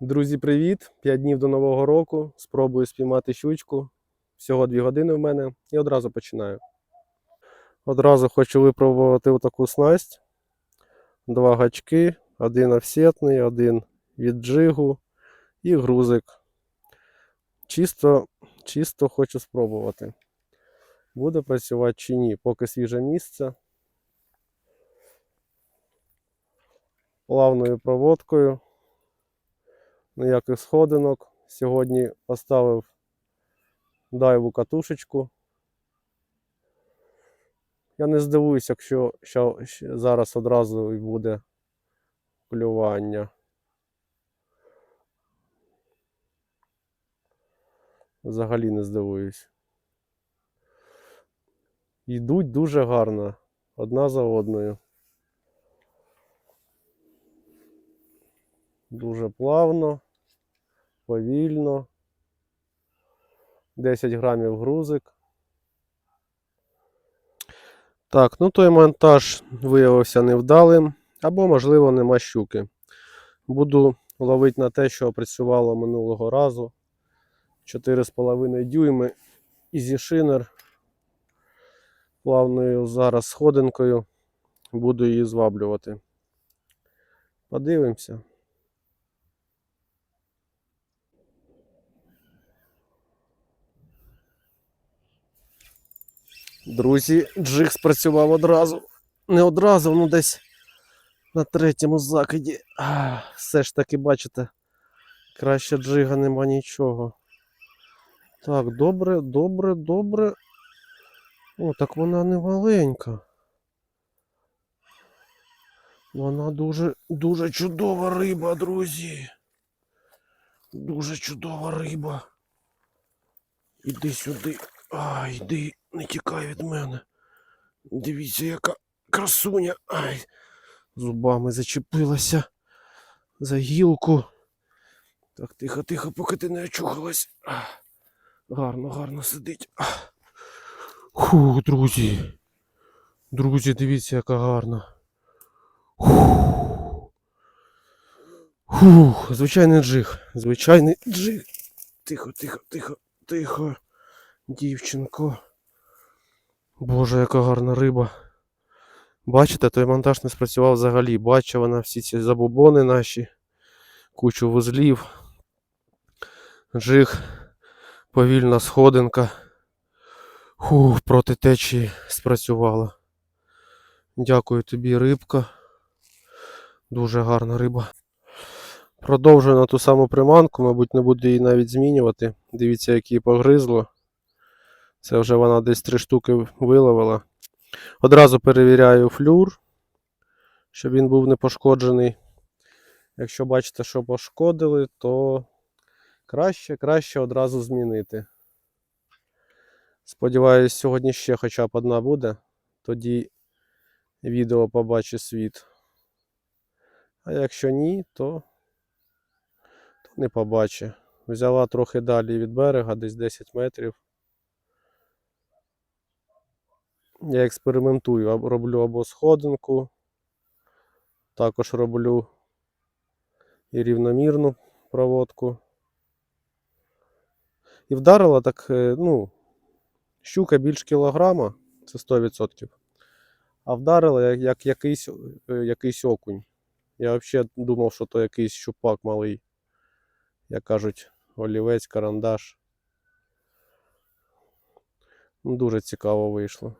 Друзі, привіт! П'ять днів до Нового року. Спробую спіймати щучку. Всього 2 години в мене і одразу починаю. Одразу хочу випробувати отаку снасть. Два гачки, один офсетний, один від джигу і грузик. Чисто, чисто хочу спробувати. Буде працювати чи ні, поки свіже місце. Плавною проводкою ніяких сходинок. Сьогодні поставив дайву катушечку. Я не здивуюсь, якщо ща- щ- зараз одразу і буде клювання. Взагалі не здивуюсь. Йдуть дуже гарно, одна за одною. Дуже плавно, повільно. 10 грамів грузик. Так, ну той монтаж виявився невдалим, або, можливо, нема щуки. Буду ловити на те, що працювало минулого разу. 4,5 дюйми Easy Shiner. Плавною зараз сходинкою. Буду її зваблювати. Подивимося. Друзі, джиг спрацював одразу. Не одразу, ну десь на третьому закиді. А, все ж таки, бачите, краще джига нема нічого. Так, добре, добре, добре. О, так вона не маленька. Вона дуже, дуже чудова риба, друзі. Дуже чудова риба. Іди сюди. Ай, йди, не тікай від мене. Дивіться, яка красуня. Ай, зубами зачепилася за гілку. Так, тихо, тихо, поки ти не очухалась. Гарно, гарно сидить. Фу, друзі. Друзі, дивіться, яка гарна. Фу. Фух, звичайний джиг. Звичайний джиг. Тихо, тихо, тихо, тихо. Дівчинко. Боже, яка гарна риба. Бачите, той монтаж не спрацював взагалі. Бачила вона всі ці забубони наші, кучу вузлів. Джиг, повільна сходинка. Фух, проти течії спрацювала. Дякую тобі, рибка. Дуже гарна риба. Продовжую на ту саму приманку, мабуть, не буду її навіть змінювати. Дивіться, як її погризло. Це вже вона десь три штуки виловила. Одразу перевіряю флюр, щоб він був не пошкоджений. Якщо бачите, що пошкодили, то краще, краще одразу змінити. Сподіваюсь, сьогодні ще хоча б одна буде, тоді відео побачить світ. А якщо ні, то, то не побачить. Взяла трохи далі від берега, десь 10 метрів. Я експериментую, роблю або сходинку, також роблю і рівномірну проводку. І вдарила так, е, ну, щука більш кілограма, це 100%. А вдарила як, як якийсь, е, якийсь окунь. Я взагалі думав, що то якийсь щупак малий, як кажуть, олівець, карандаш. Ну, Дуже цікаво вийшло.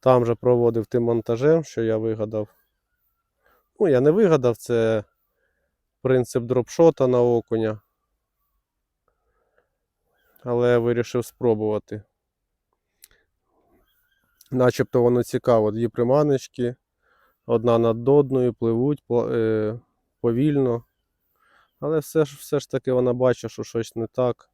Там же проводив тим монтажем, що я вигадав. Ну, я не вигадав, це принцип дропшота на окуня. Але я вирішив спробувати. Начебто воно цікаво. Дві приманочки, одна над одною, пливуть е, повільно. Але все ж, все ж таки вона бачить, що щось не так.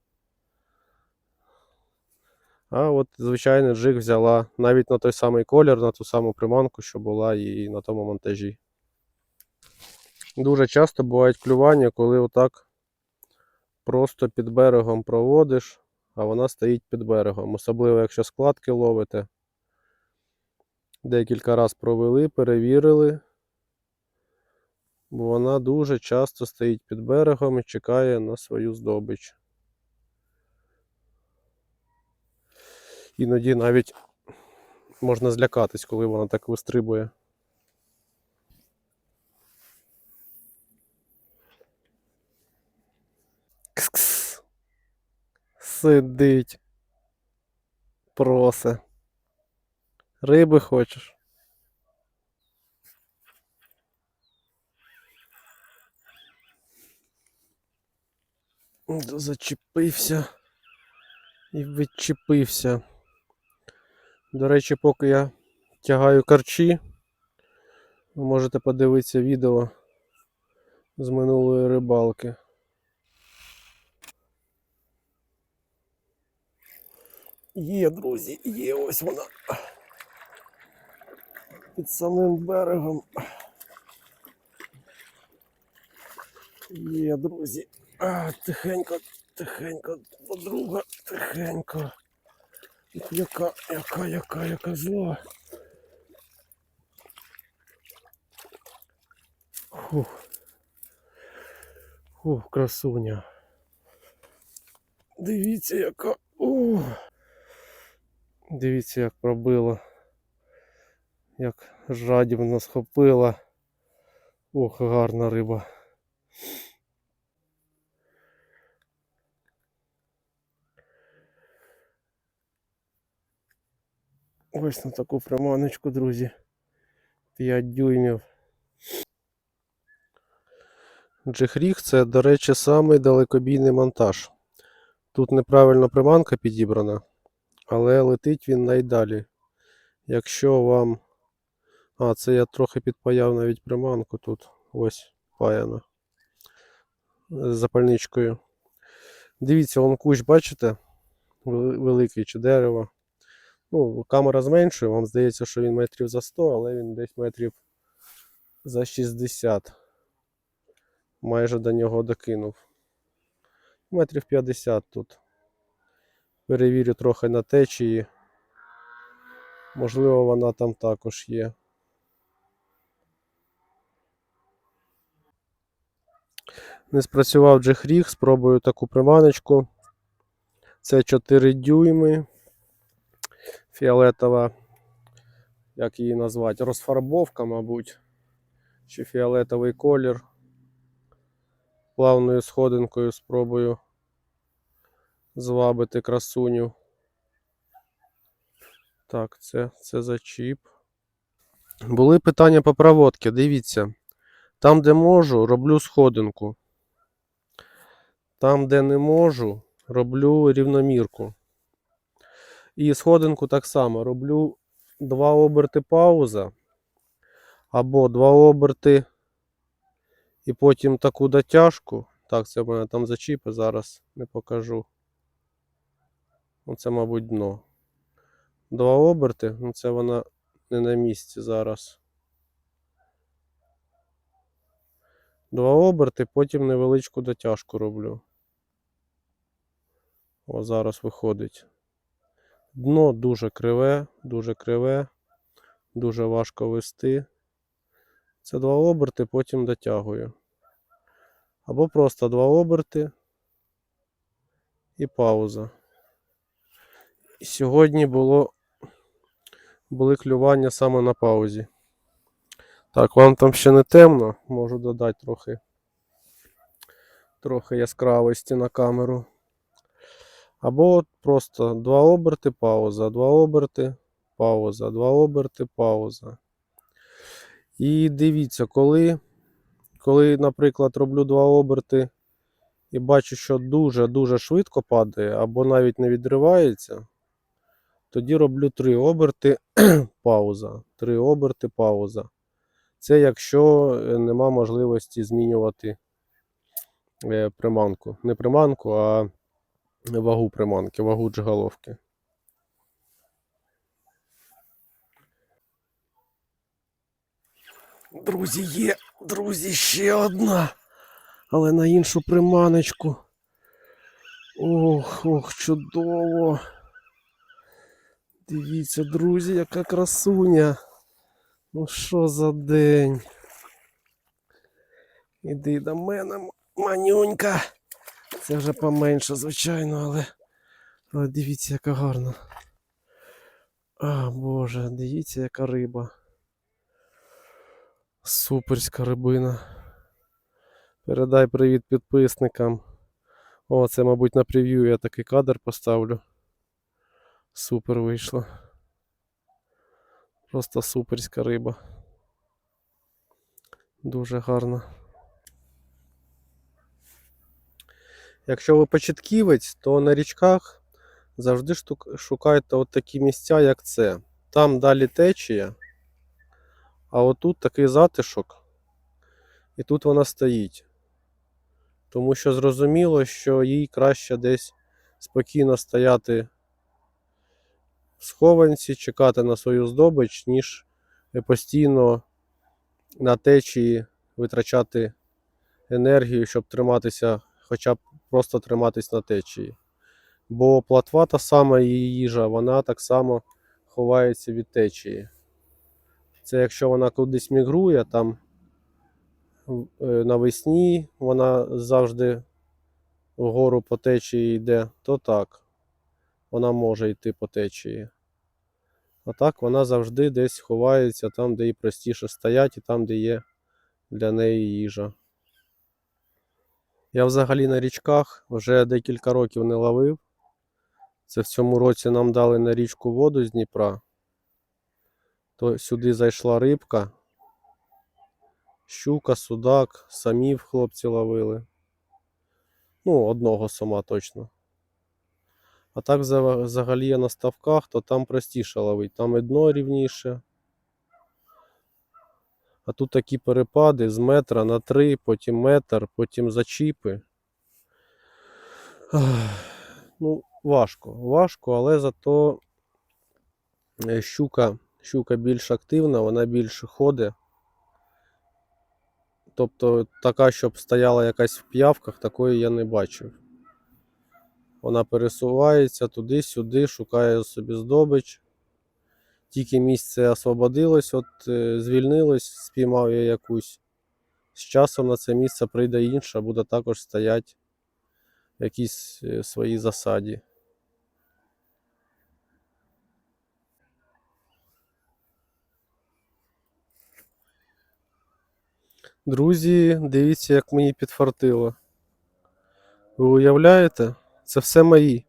А от звичайно джиг взяла навіть на той самий колір, на ту саму приманку, що була і на тому монтажі. Дуже часто бувають клювання, коли отак просто під берегом проводиш, а вона стоїть під берегом. Особливо, якщо складки ловите. Декілька разів провели, перевірили. бо вона дуже часто стоїть під берегом і чекає на свою здобич. Іноді навіть можна злякатись, коли вона так вистрибує. Кс-кс. Сидить. Просе. Риби хочеш? Зачепився і відчепився. До речі, поки я тягаю карчі, ви можете подивитися відео з минулої рибалки. Є, друзі, є ось вона. Під самим берегом. Є, друзі. А, тихенько, тихенько, подруга, тихенько. Яка, яка, яка, яка зла. Фух. Фух, красуня. Дивіться, яка. Ух. Дивіться, як пробила. Як жадібно схопила. Ох, гарна риба. Ось на таку приманочку, друзі. 5 дюймів. Джихріг це, до речі, самий далекобійний монтаж. Тут неправильно приманка підібрана, але летить він найдалі. Якщо вам. А, це я трохи підпаяв навіть приманку тут. Ось паяна. З запальничкою. Дивіться, вон кущ, бачите? Великий чи дерево. Ну, камера зменшує, вам здається, що він метрів за 100, але він десь метрів за 60. Майже до нього докинув. Метрів 50 тут. Перевірю трохи на течії. Можливо, вона там також є. Не спрацював джихріг, спробую таку приманочку. Це 4 дюйми. Фіолетова, як її назвати, розфарбовка, мабуть. Чи фіолетовий колір. Плавною сходинкою спробую звабити красуню. Так, це, це зачіп. Були питання по проводці. Дивіться. Там, де можу, роблю сходинку. Там, де не можу, роблю рівномірку. І сходинку так само роблю два оберти пауза. Або два оберти і потім таку дотяжку. Так, це в мене там зачіпи, зараз не покажу. Оце, мабуть, дно. Два оберти, ну це вона не на місці зараз. Два оберти, потім невеличку дотяжку роблю. О, зараз виходить. Дно дуже криве, дуже криве, дуже важко вести. Це два оберти, потім дотягую. Або просто два оберти і пауза. І сьогодні було, були клювання саме на паузі. Так, вам там ще не темно, можу додати трохи, трохи яскравості на камеру. Або просто два оберти, пауза, два оберти, пауза, два оберти, пауза. І дивіться, коли, коли, наприклад, роблю два оберти і бачу, що дуже-дуже швидко падає, або навіть не відривається, тоді роблю три оберти, пауза. Три оберти, пауза. Це якщо е, нема можливості змінювати е, приманку. Не приманку, а вагу приманки, вагу джиголовки. Друзі, є, друзі, ще одна. Але на іншу приманочку. Ох, ох, чудово. Дивіться, друзі, яка красуня. Ну що за день? Іди до мене, манюнька. Це вже поменше, звичайно, але. Але дивіться, яка гарна. А, Боже, дивіться, яка риба. Суперська рибина. Передай привіт підписникам. О, це, мабуть, на прев'ю я такий кадр поставлю. Супер вийшло. Просто суперська риба. Дуже гарно. Якщо ви початківець, то на річках завжди шукайте от такі місця, як це. Там далі течія, а отут такий затишок, і тут вона стоїть. Тому що зрозуміло, що їй краще десь спокійно стояти в схованці, чекати на свою здобич, ніж постійно на течії витрачати енергію, щоб триматися, хоча б просто триматись на течії. Бо платва та сама її їжа, вона так само ховається від течії. Це якщо вона кудись мігрує, там е, навесні вона завжди вгору по течії йде, то так, вона може йти по течії. А так вона завжди десь ховається там, де їй простіше стоять, і там, де є для неї їжа. Я взагалі на річках вже декілька років не ловив. Це в цьому році нам дали на річку воду з Дніпра. То сюди зайшла рибка. Щука, судак, самів хлопці ловили. Ну, одного сома точно. А так взагалі я на ставках, то там простіше ловить. Там і дно рівніше. А тут такі перепади з метра на три, потім метр, потім зачіпи. Ну, важко, важко, але зато е, щука, щука більш активна, вона більше ходить. Тобто така, щоб стояла якась в п'явках, такої я не бачив. Вона пересувається туди-сюди, шукає собі здобич. Тільки місце освободилось, от е, звільнилось, спіймав я якусь. З часом на це місце прийде інша, буде також стояти в якійсь е, своїй засаді. Друзі, дивіться, як мені підфартило. Ви уявляєте? Це все мої.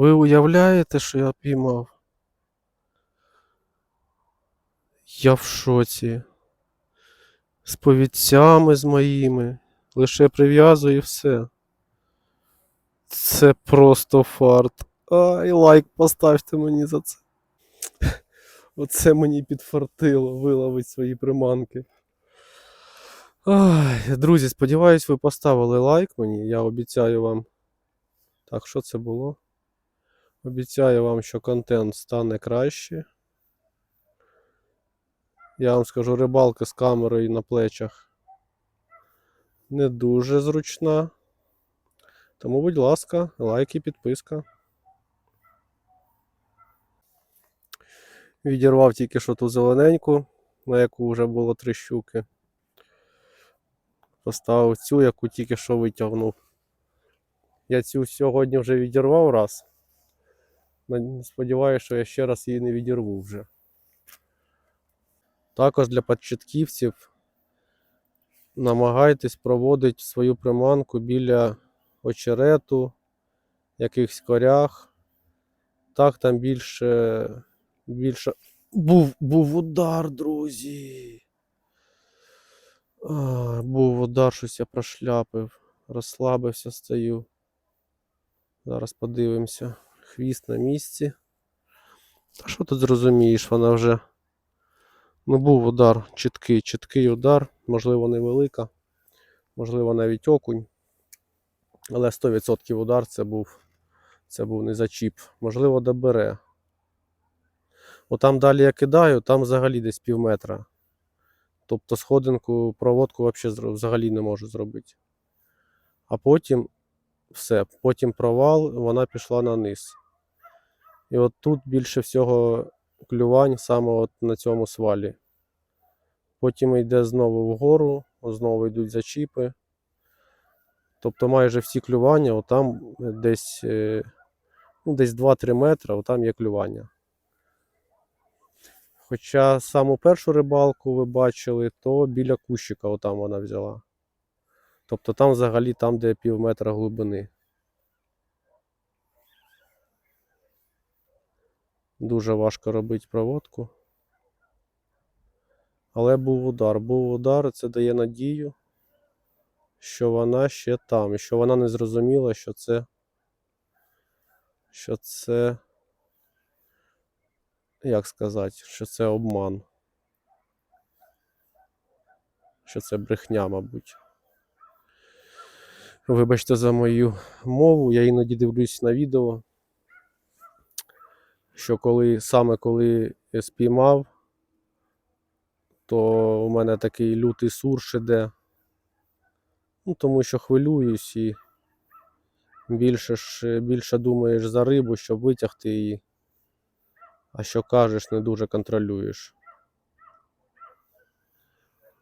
Ви уявляєте, що я піймав? Я в шоці. З повідцями з моїми. Лише прив'язую все. Це просто фарт. Ай, лайк поставте мені за це. Оце мені підфартило виловить свої приманки. Ай, друзі, сподіваюсь, ви поставили лайк мені. Я обіцяю вам. Так, що це було? Обіцяю вам, що контент стане краще. Я вам скажу, рибалка з камерою на плечах не дуже зручна. Тому, будь ласка, лайк і підписка. Відірвав тільки що ту зелененьку, на яку вже було три щуки. Поставив цю, яку тільки що витягнув. Я цю сьогодні вже відірвав раз. Сподіваюся, що я ще раз її не відірву вже. Також для початківців намагайтесь проводити свою приманку біля очерету, якихось корях. Так там більше. більше. Був, був удар, друзі. А, був удар, щось я прошляпив. Розслабився, стою. Зараз подивимося. Хвіст на місці. Та що тут зрозумієш, вона вже. Ну, був удар, чіткий, чіткий удар, можливо, невелика, можливо, навіть окунь. Але 100% удар це був, це був не зачіп. Можливо, добере. Отам далі я кидаю, там взагалі десь пів метра. Тобто сходинку, проводку взагалі не можу зробити. А потім все, потім провал, вона пішла на низ. І от тут більше всього клювань саме от на цьому свалі. потім йде знову вгору, знову йдуть зачіпи. Тобто майже всі клювання, отам десь, е, ну, десь 2-3 метри, отам є клювання. Хоча саму першу рибалку ви бачили, то біля кущика отам вона взяла. Тобто там взагалі там, де пів метра глибини. Дуже важко робити проводку. Але був удар. Був удар, це дає надію, що вона ще там, і що вона не зрозуміла, що це. Що це. Як сказати, що це обман. Що це брехня, мабуть. Вибачте за мою мову, я іноді дивлюсь на відео, що коли саме коли спіймав, то у мене такий лютий сурш іде. Ну, тому що хвилююсь і більше, ж, більше думаєш за рибу, щоб витягти її. А що кажеш, не дуже контролюєш.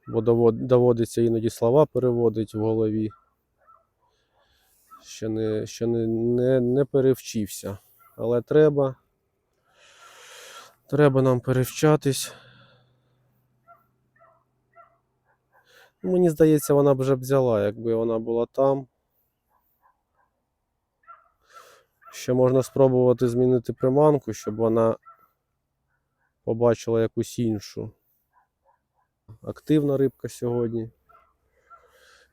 Бо доводиться іноді слова переводити в голові. Ще не, ще не, не, не перевчився. Але треба. Треба нам перевчатись. Мені здається, вона б вже взяла, якби вона була там. Ще можна спробувати змінити приманку, щоб вона побачила якусь іншу. Активна рибка сьогодні.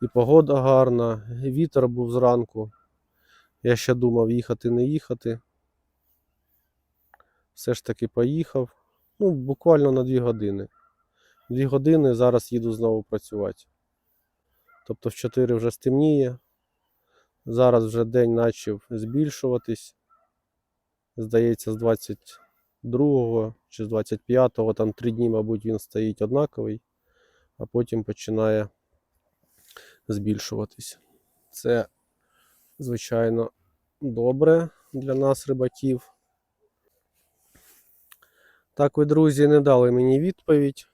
І погода гарна, і вітер був зранку. Я ще думав їхати, не їхати. Все ж таки поїхав. Ну, буквально на 2 години. Дві години зараз їду знову працювати. Тобто в 4 вже стемніє. Зараз вже день почав збільшуватись. Здається, з 22 чи з 25, там 3 дні, мабуть, він стоїть однаковий, а потім починає збільшуватись. Це, звичайно, добре для нас, рибаків. Так, ви, друзі, не дали мені відповідь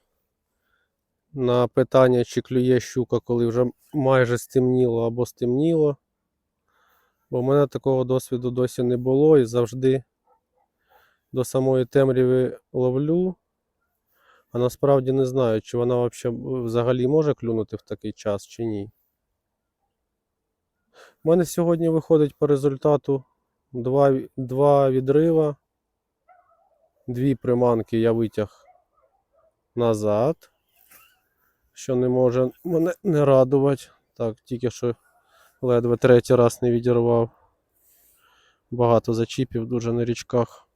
на питання, чи клює щука, коли вже майже стемніло або стемніло. Бо в мене такого досвіду досі не було і завжди до самої темряви ловлю. А насправді не знаю, чи вона взагалі може клюнути в такий час чи ні. У мене сьогодні виходить по результату два, два відрива. Дві приманки я витяг назад, що не може мене не радувати. Так, тільки що ледве третій раз не відірвав. Багато зачіпів дуже на річках.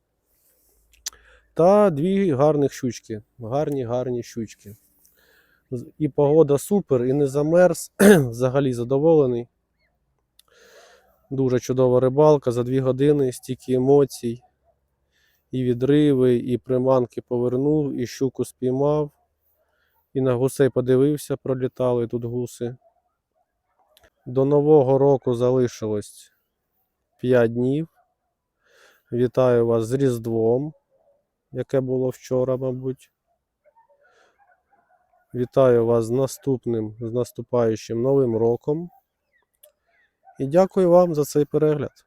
Та дві гарних щучки. Гарні, гарні щучки. І погода супер, і не замерз. Взагалі задоволений. Дуже чудова рибалка за дві години, стільки емоцій. І відриви, і приманки повернув, і щуку спіймав. І на гусей подивився, пролітали тут гуси. До Нового року залишилось 5 днів. Вітаю вас з Різдвом, яке було вчора, мабуть. Вітаю вас з наступним, з наступаючим Новим роком. І дякую вам за цей перегляд.